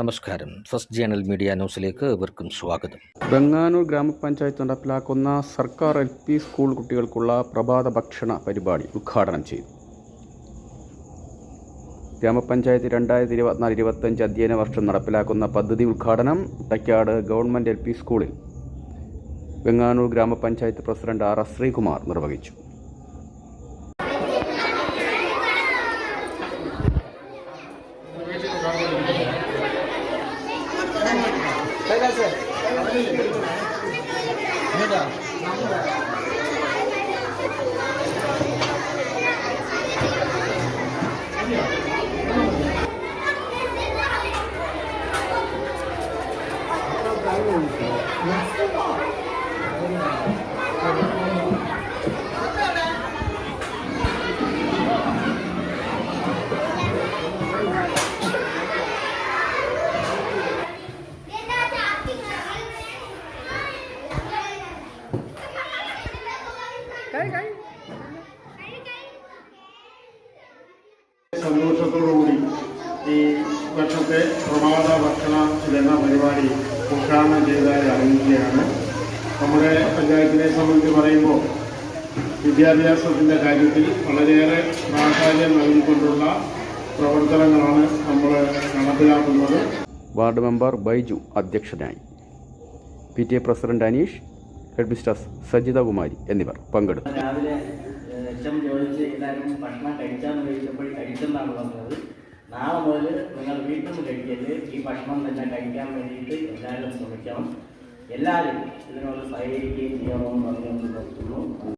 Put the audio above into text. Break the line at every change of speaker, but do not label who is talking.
നമസ്കാരം. First journal media ന്യൂസിലേക്ക് ഏവർക്കും സ്വാഗതം.
ബംഗാനൂർ ഗ്രാമപഞ്ചായത്ത് നടപ്പിലാക്കുന്ന സർക്കാർ എൽ പി സ്കൂൾ കുട്ടികൾക്കുള്ള പ്രഭാത ഭക്ഷണ പരിപാടി ഉദ്ഘാടനം ചെയ്തു. ഗ്രാമപഞ്ചായത്ത് രണ്ടായിരത്തി ഇരുപത്തിനാല് ഇരുപത്തഞ്ച് അധ്യയന വർഷം നടപ്പിലാക്കുന്ന പദ്ധതി ഉദ്ഘാടനം തക്കാട് ഗവൺമെന്റ് എൽ പി സ്കൂളിൽ ബംഗാനൂർ ഗ്രാമപഞ്ചായത്ത് പ്രസിഡന്റ് ആർ എസ് ശ്രീകുമാർ നിർവഹിച്ചു. 哪个是？哪个？哪个？
സന്തോഷത്തോടുകൂടി ഈ വർഷത്തെ പ്രഭാത ഭക്ഷണ വിതരണ പരിപാടി ഉദ്ഘാടനം ചെയ്തതായി അറിയിക്കുകയാണ്. നമ്മുടെ പഞ്ചായത്തിനെ സംബന്ധിച്ച് പറയുമ്പോൾ വിദ്യാഭ്യാസത്തിന്റെ കാര്യത്തിൽ വളരെയേറെ പ്രാധാന്യം നൽകിക്കൊണ്ടുള്ള പ്രവർത്തനങ്ങളാണ് നമ്മൾ നടപ്പിലാക്കുന്നത്.
വാർഡ് മെമ്പർ ബൈജു അധ്യക്ഷനായി. P T A president Aneesh head mistress Sajithakumari എന്നിവർ പങ്കെടുത്തു.
രാവിലെ നാളെ മുതൽ നിങ്ങൾ വീട്ടിൽ നിന്ന് കഴിക്കരുത്. ഈ ഭക്ഷണം തന്നെ കഴിക്കാൻ വേണ്ടിയിട്ട് എല്ലാവരും ശ്രമിക്കണം. എല്ലാവരും ഇതിനോട് സഹകരിക്കുകയും ചെയ്യണമെന്ന് പറഞ്ഞു നിർത്തുന്നു.